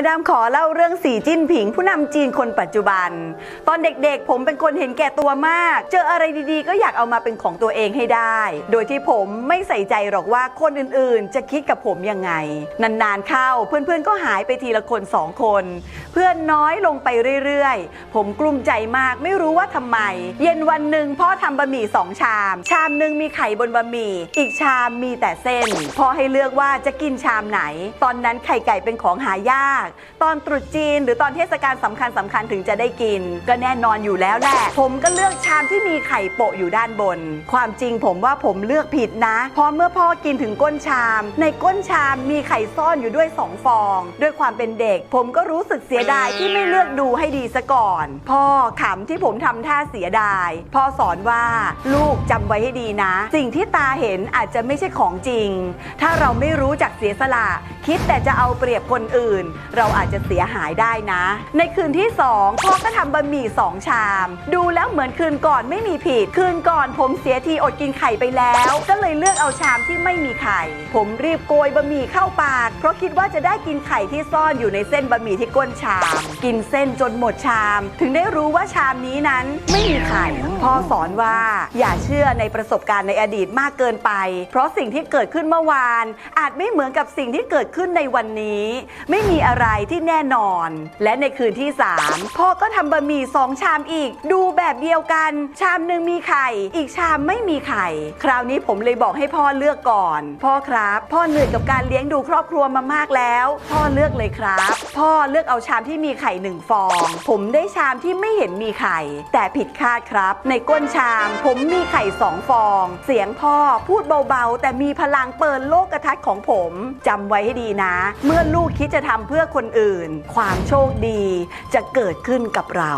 มาดามขอเล่าเรื่องสีจิ้นผิง ผู้นำจีนคนปัจจุบัน ตอนเด็กๆ ผมเป็นคนเห็นแก่ตัวมาก เจออะไรดีๆ ก็อยากเอามาเป็นของตัวเองให้ได้ โดยที่ผมไม่ใส่ใจหรอกว่าคนอื่นๆ จะคิดกับผมยังไง นานๆเข้าเพื่อนๆก็หายไปทีละคนสองคน พื่อนน้อยลงไปเรื่อยๆ ผมกลุ้มใจมากไม่รู้ว่าทำไม เย็นวันหนึ่งพ่อทำบะหมี่สองชาม ชามหนึ่งมีไข่บนบะหมี่ อีกชามมีแต่เส้น พ่อให้เลือกว่าจะกินชามไหน ตอนนั้นไข่ไก่เป็นของหายาก ตอนตรุษจีน หรือตอนเทศกาลสำคัญสำคัญถึงจะได้กิน ก็แน่นอนอยู่แล้วแหละ ผมก็เลือกชามที่มีไข่โปะอยู่ด้านบน ความจริงผมว่าผมเลือกผิดนะเพราะเมื่อพ่อกินถึงก้นชาม ในก้นชามมีไข่ซ่อนอยู่ด้วยสองฟอง ด้วยความเป็นเด็ก ผมก็รู้สึกเสียดายที่ไม่เลือกดูให้ดีซะก่อน พ่อขำที่ผมทำท่าเสียดาย พ่อสอนว่าลูกจำไว้ให้ดีนะ สิ่งที่ตาเห็นอาจจะไม่ใช่ของจริง ถ้าเราไม่รู้จักเสียสละ คิดแต่จะเอาเปรียบคนอื่น เราอาจจะเสียหายได้นะ ในคืนที่สองพ่อก็ทำบะหมี่สองชาม ดูแล้วเหมือนคืนก่อนไม่มีผิด คืนก่อนผมเสียทีอดกินไข่ไปแล้ว ก็เลยเลือกเอาชามที่ไม่มีไข่ ผมรีบโกยบะหมี่เข้าปาก เพราะคิดว่าจะได้กินไข่ที่ซ่อนอยู่ในเส้นบะหมี่ที่ก้นชาม กินเส้นจนหมดชาม ถึงได้รู้ว่าชามนี้นั้นไม่มีไข่พ่อสอนว่าอย่าเชื่อในประสบการณ์ในอดีตมากเกินไป เพราะสิ่งที่เกิดขึ้นเมื่อวาน อาจไม่เหมือนกับสิ่งที่เกิดขึ้นในวันนี้ ไม่มีอะไรที่แน่นอน และในคืนที่ 3 พ่อก็ทำบะหมี่สองชามอีก ดูแบบเดียวกัน ชามหนึ่งมีไข่ อีกชามไม่มีไข่ คราวนี้ผมเลยบอกให้พ่อเลือกก่อน พ่อครับ พ่อเหนื่อยกับการเลี้ยงดูครอบครัวมามากแล้ว พ่อเลือกเลยครับ พ่อเลือกเอาชามที่มีไข่หนึ่งฟอง ผมได้ชามที่ไม่เห็นมีไข่ แต่ผิดคาดครับ ในก้นชาม ผมมีไข่สองฟอง เสียงพ่อพูดเบาๆ แต่มีพลังเปิดโลกกระทัศน์ของผมจำไว้ให้ดีนะ เมื่อลูกคิดจะทำเพื่อคนอื่น ความโชคดีจะเกิดขึ้นกับเรา